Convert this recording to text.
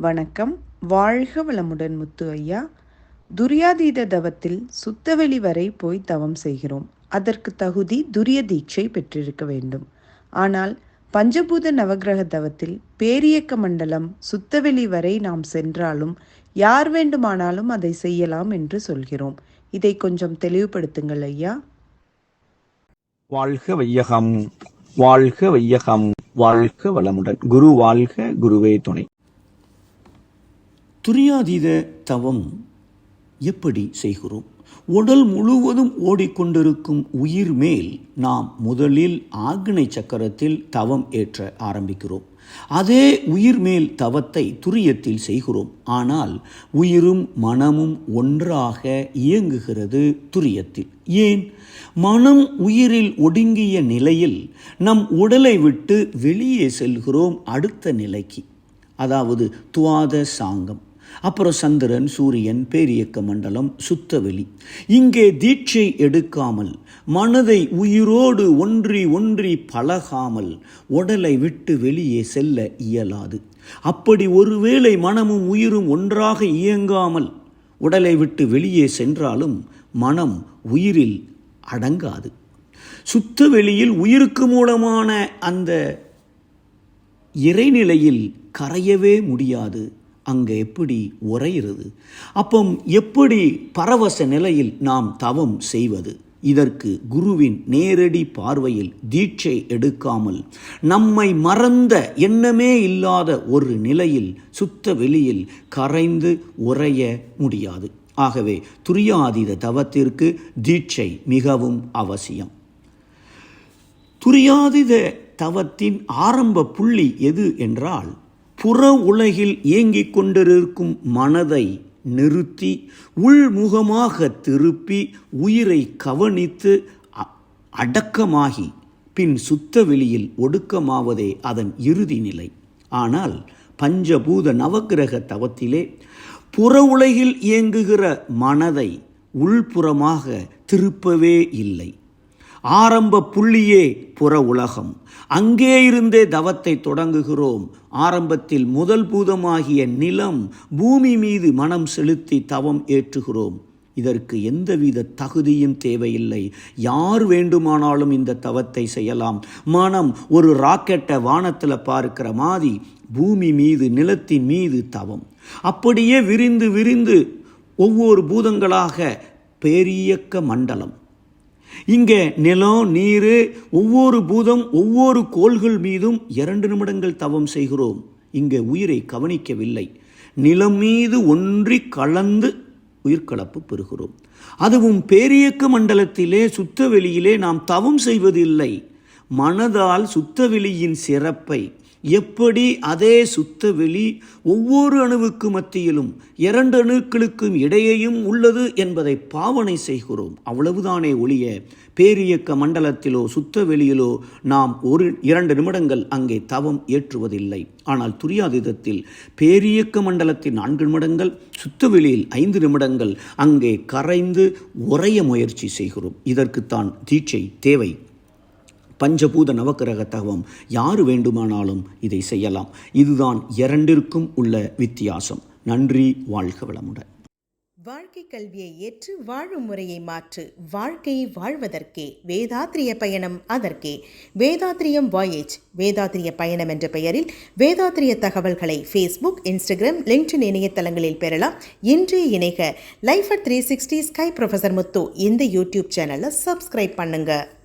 வணக்கம். வாழ்க வளமுடன் முத்து ஐயா. துரியாதீத தவத்தில் சுத்தவெளி வரை போய் தவம் செய்கிறோம். அதற்கு தகுதி துரிய தீட்சை பெற்றிருக்க வேண்டும். ஆனால் பஞ்சபூத நவக்கிரக தவத்தில் பேரியக்க மண்டலம் சுத்தவெளி வரை நாம் சென்றாலும் யார் வேண்டுமானாலும் அதை செய்யலாம் என்று சொல்கிறோம். இதை கொஞ்சம் தெளிவுபடுத்துங்கள் ஐயா. வாழ்க வையகம். வாழ்க வையகம். வாழ்க வளமுடன். குரு வாழ்க குருவே துணை. துரியாதீத தவம் எப்படி செய்கிறோம்? உடல் முழுவதும் ஓடிக்கொண்டிருக்கும் உயிர் மேல் நாம் முதலில் ஆக்னை சக்கரத்தில் தவம் ஏற்ற ஆரம்பிக்கிறோம். அதே உயிர் மேல் தவத்தை துரியத்தில் செய்கிறோம். ஆனால் உயிரும் மனமும் ஒன்றாக இயங்குகிறது துரியத்தில். ஏன்? மனம் உயிரில் ஒடுங்கிய நிலையில் நம் உடலை விட்டு வெளியே செல்கிறோம் அடுத்த நிலைக்கு. அதாவது துவாத சாங்கம் அப்புறம் சந்திரன் சூரியன் பேரியக்க மண்டலம் சுத்தவெளி. இங்கே தீட்சை எடுக்காமல் மனதை உயிரோடு ஒன்றி ஒன்றி பழகாமல் உடலை விட்டு வெளியே செல்ல இயலாது. அப்படி ஒருவேளை மனமும் உயிரும் ஒன்றாக இயங்காமல் உடலை விட்டு வெளியே சென்றாலும் மனம் உயிரில் அடங்காது. சுத்த வெளியில் உயிருக்கு மூலமான அந்த இறைநிலையில் கரையவே முடியாது. அங்கே எப்படி உரைகிறது அப்போ எப்படி பரவச நிலையில் நாம் தவம் செய்வது? இதற்கு குருவின் நேரடி பார்வையில் தீட்சை எடுக்காமல் நம்மை மறந்த எண்ணமே இல்லாத ஒரு நிலையில் சுத்த வெளியில் கரைந்து உறைய முடியாது. ஆகவே துரியாதீத தவத்திற்கு தீட்சை மிகவும் அவசியம். துரியாதீத தவத்தின் ஆரம்ப புள்ளி எது என்றால் புற உலகில் இயங்கிக் கொண்டிருக்கும் மனதை நிறுத்தி உள்முகமாக திருப்பி உயிரை கவனித்து அடக்கமாகி பின் சுத்த வெளியில் ஒடுக்கமாவதே அதன் இறுதி நிலை. ஆனால் பஞ்சபூத நவக்கிரக தவத்திலே புற உலகில் இயங்குகிற மனதை உள்புறமாக திருப்பவே இல்லை. ஆரம்ப புள்ளியே புற உலகம். அங்கே இருந்தே தவத்தை தொடங்குகிறோம். ஆரம்பத்தில் முதல் பூதமாகிய நிலம் பூமி மீது மனம் செலுத்தி தவம் ஏற்றுகிறோம். இதற்கு எந்தவித தகுதியும் தேவையில்லை. யார் வேண்டுமானாலும் இந்த தவத்தை செய்யலாம். மனம் ஒரு ராக்கெட்டை வானத்தில் பார்க்கிற மாதிரி பூமி மீது நிலத்தின் மீது தவம். அப்படியே விரிந்து விரிந்து ஒவ்வொரு பூதங்களாக பேரியக்க மண்டலம். இங்கே நிலம் நீர் ஒவ்வொரு பூதம் ஒவ்வொரு கோள்கள் மீதும் இரண்டு நிமிடங்கள் தவம் செய்கிறோம். இங்கே உயிரை கவனிக்கவில்லை. நிலம் மீது ஒன்றி கலந்து உயிர்கலப்பு பெறுகிறோம். அதுவும் பேரியக்க மண்டலத்திலே சுத்தவெளியிலே நாம் தவம் செய்வதில்லை. மனதால் சுத்தவெளியின் சிறப்பை எப்படி அதே சுத்த வெளி ஒவ்வொரு அணுவுக்கு மத்தியிலும் இரண்டு அணுக்களுக்கும் இடையேயும் உள்ளது என்பதை பாவனை செய்கிறோம். அவ்வளவுதானே ஒழிய பேரியக்க மண்டலத்திலோ சுத்த வெளியிலோ நாம் ஒரு இரண்டு நிமிடங்கள் அங்கே தவம் ஏற்றுவதில்லை. ஆனால் துரியாதீதத்தில் பேரியக்க மண்டலத்தின் நான்கு நிமிடங்கள் சுத்தவெளியில் ஐந்து நிமிடங்கள் அங்கே கரைந்து உறைய முயற்சி செய்கிறோம். இதற்குத்தான் தீட்சை தேவை. பஞ்சபூத நவக்கிரக தவம் யார் வேண்டுமானாலும் இதை செய்யலாம். இதுதான் இரண்டிற்கும் உள்ள வித்தியாசம். நன்றி வாழ்க வளமுடன். வாழ்க்கை கல்வியை ஏற்று வாழும் முறையை மாற்று. வாழ்க்கையை வாழ்வதற்கே வேதாத்திரிய பயணம் அதற்கே. வேதாத்திரியம் வாயேஜ் வேதாத்திரிய பயணம் என்ற பெயரில் வேதாத்திரிய தகவல்களை ஃபேஸ்புக் இன்ஸ்டாகிராம் லிங்க்டின் இணையதளங்களில் பெறலாம். இன்றே இணைக. Life at three sixty sky professor Muthu இந்த யூடியூப் சேனலை சப்ஸ்கிரைப் பண்ணுங்கள்